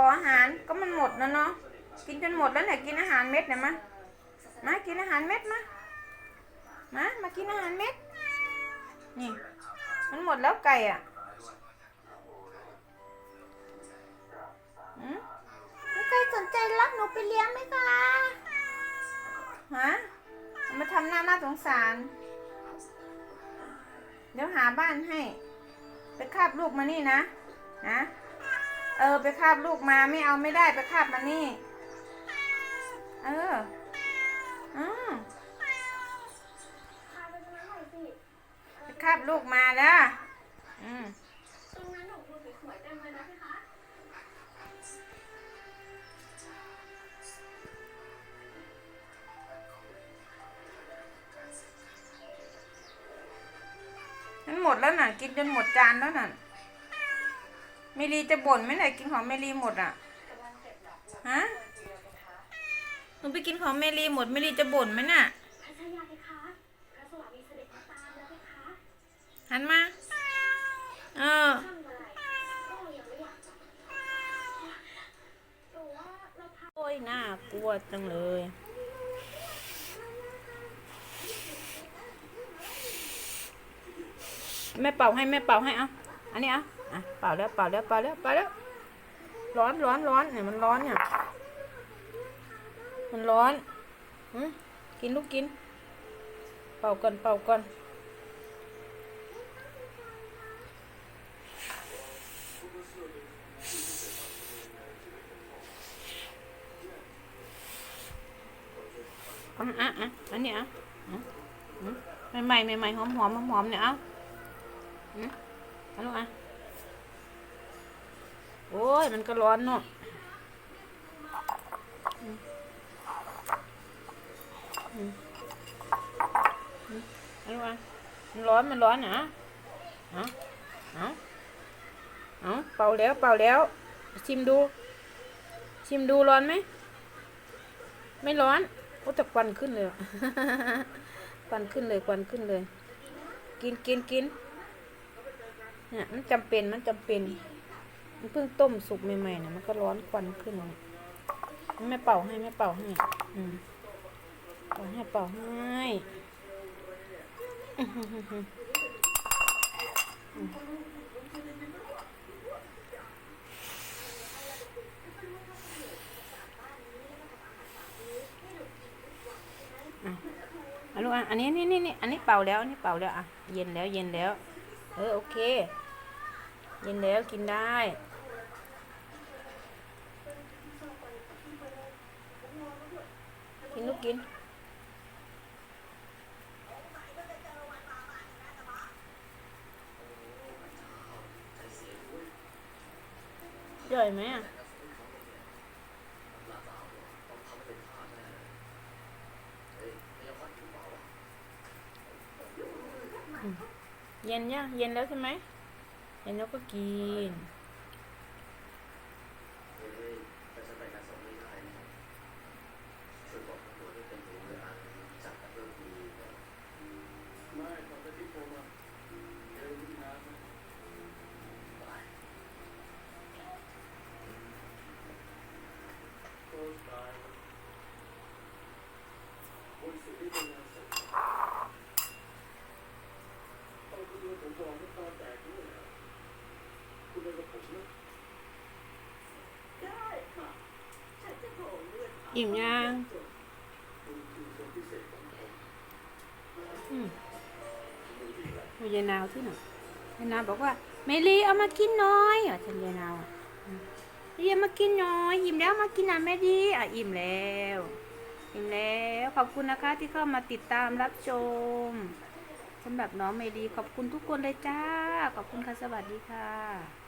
ออาหารก็มันหมดแล้วเนาะกินจนหมดแล้วเนี่ยกินอาหารเม็ดเนี่ยมามากินอาหารเม็ดมามามากินอาหารเม็ด นี่ มันหมดแล้วไก่อะอืมมีใครสนใจรับหนูไปเลี้ยงไหมคะฮะมาทำหน้าน่าสงสาร เดี๋ยวหาบ้านให้ ไปคาบลูกมานี่นะ นะ เออ ไปคาบลูกมาไม่เอาไม่ได้ไปคาบมานี่ เออ อืมไปคาบลูกมาแล้วอืมมันหมดแล้วน่ะ กินจนหมดจานแล้วน่ะ เมลีจะบ่นไหมไหนกินของเมลีหมดอะฮะหนูไปกินของเมลีหมดเมลีจะบ่นไหมน่ะเพคะพระสวามีเสด็จมาตามแล้วเพคะหันมาเออทำอะไรก็ยังไม่อยากจะแต่ว่าเราทโอ้ยน่ากลัวจังเลยแม่เป่าให้แม่เป่าให้เอาอันนี้เอา อะเป่าแล้วเป่าแล้วเป่าแล้วเป่าแล้วร้อนร้อนร้อนเนี่ยมันร้อนเนี่ยมันร้อนหืมกินลูกกิน เป่าก่อนเป่าก่อนอะอะอะอันนี้อะอะอืมใหม่ใหม่ใหม่ๆหอมหอมหอมเนี่ยเอาอืมเอาลูกอะ โอ้ย มันก็ร้อนเนาะอืมอืมอืมเอาลูกอะมันร้อน มันร้อนนะเอาเอาเอาเป่าแล้ว เป่าแล้ว ชิมดู ชิมดูร้อนไหม ไม่ร้อน โอ้แต่ควันขึ้นเลยควันขึ้นเลย ควันขึ้นเลย กินกินกินเนี่ยมันจำเป็น มันจำเป็น มันเพิ่งต้มสุกใหม่ๆเนี่ยมันก็ร้อนควันขึ้นเลยแม่เป่าให้แม่เป่าให้อืมเป่าให้เป่าให้อื้อหือหือหืออืมอะเอาลูกอะอันนี้นี่นี่นี่อันนี้เป่าแล้วอันนี้เป่าแล้วอะเย็นแล้วเย็นแล้ว เออโอเค เย็นแล้วกินได้ กินลูกกินย่อยไหมอะเย็นยังเย็นแล้วใช่ไหมเย็นแล้วก็กิน อิ่มยังอืมโอ้ยายนาวที่หนยายนาวบอกว่า เมลีเอามากินน้อยอะฉันยายนาวอะ เมลีเอามากินน้อยอิ่มแล้วมากินอะแม่ดีอะอิ่มแล้วอิ่มแล้วขอบคุณนะคะที่เข้ามาติดตามรับชมสำหรับน้องเมดีขอบคุณทุกคนเลยจ้า ขอบคุณค่ะสวัสดีค่ะ